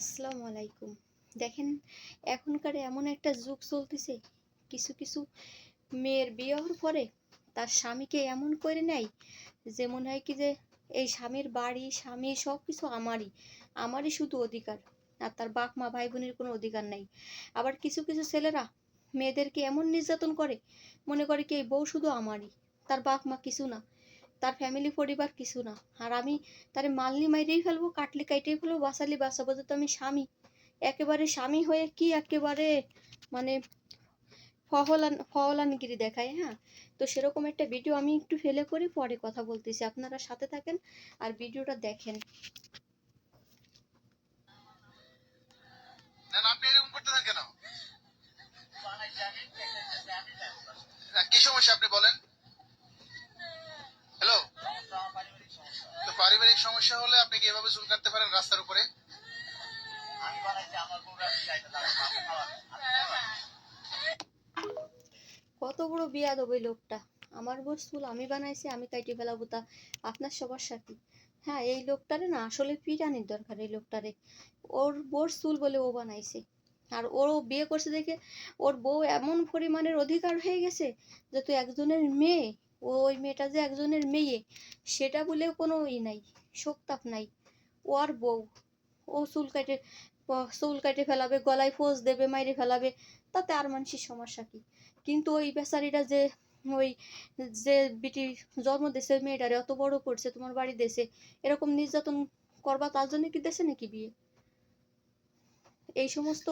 আসসালামু আলাইকুম। দেখেন, এখনকার এমন একটা যুগ চলতেছে, কিছু কিছু মেয়ের বিয়ে হওয়ার পরে তার স্বামীকে এমন করে নেয় যে মনে হয় কি যে এই স্বামীর বাড়ি, স্বামী সব কিছু আমারই আমারই শুধু অধিকার, আর তার বাপ মা ভাই বোনের কোনো অধিকার নাই। আবার কিছু কিছু ছেলেরা মেয়েদেরকে এমন নির্যাতন করে, মনে করে কি এই বউ শুধু আমারই, তার বাপ মা কিছু না। ফ্যামিলি পরিবার কিছু না। আর আমি তারে মালনি মাইরেই ফেলব কাটলি কাইটেই ফেলব বাঁচালি বাঁচাবো তো আমি স্বামী। একেবারে স্বামী হয়ে কি একেবারে মানে ফহলান ফহলানগিরি দেখায় হ্যাঁ? তো সেরকম একটা ভিডিও আমি একটু ফেলে করে পরে কথা বলতেছি। আপনারা সাথে থাকেন আর ভিডিওটা দেখেন। আপনি এরকম কি সমস্যা আপনি বলেন? সমস্যা হলে আপনি কি এভাবে চুল কাটতে পারেন রাস্তার উপরে? কত বড় বিয়া দেবো এই লোকটা। আমার বউ চুল আমি বানাইছি আমি কাইটে ফেলাবো তা। আপনার সবার সাথে। হ্যাঁ এই লোকটারে না আসলে পিটানির দরকার এই লোকটারে। ওর বোর চুল বলে ও বানাইছে। আর ও বিয়ে করছে দেখে ওর বউ এমন পরিমাণের অধিকার হয়ে গেছে যে তুই একজনের মেয়ে ও ওই মেয়েটা যে একজনের মেয়ে, সেটা বলে কোনো ই নাই, শোকতাপ নাই। ও আর বউ। ও চুল কাটে চুল কাটে ফেলাবে, গলায় ফোঁস দেবে, মাইরে ফেলাবে, তাতে আর মানুষের সমস্যা কি? কিন্তু ওই বেচারিটা যে, ওই যে বিটি জন্ম দেশে মেয়েটারে অত বড় করছে, তোমার বাড়ি দেশে এরকম নির্যাতন করবা তার জন্য কি দেশে নাকি বিয়ে? এই সমস্ত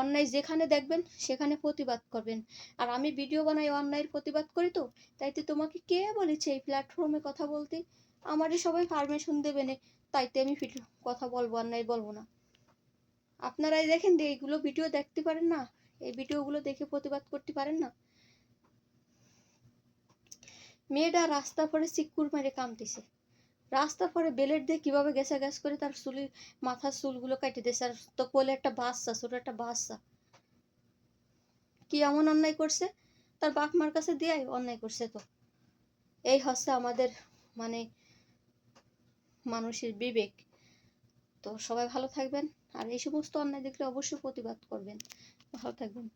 অন্যায় যেখানে দেখবেন, সেখানে প্রতিবাদ করবেন। আর আমি ভিডিও বানাই অন্যায়ের প্রতিবাদ করি তো তাইতে তোমাকে কে বলেছে এই প্ল্যাটফর্মে কথা বলতে? আমারই সবাই পারমিশন দেবে না তাইতে আমি কথা বলব, অন্যায় বলব না। আপনারাই দেখেন এইগুলো ভিডিও দেখতে পারেন না, এই ভিডিওগুলো দেখে প্রতিবাদ করতে পারেন না। মেয়েটা রাস্তা পরে চিকুর মেরে কামতেছে রাস্তা পরে বেলেট দিয়ে কীভাবে গেছে গ্যাস করে তার চুলি, মাথার চুলগুলো কাটে দিয়েছে। আর তো কোলে একটা বাচ্চা, ছোট একটা বাচ্চা। কি এমন অন্যায় করছে? তার বাপ মার কাছে দিয়ে অন্যায় করছে তো। এই হচ্ছে আমাদের মানে মানুষের বিবেক। তো সবাই ভালো থাকবেন। আর এই সমস্ত অন্যায় দেখলে অবশ্যই প্রতিবাদ করবেন। ভালো থাকবেন।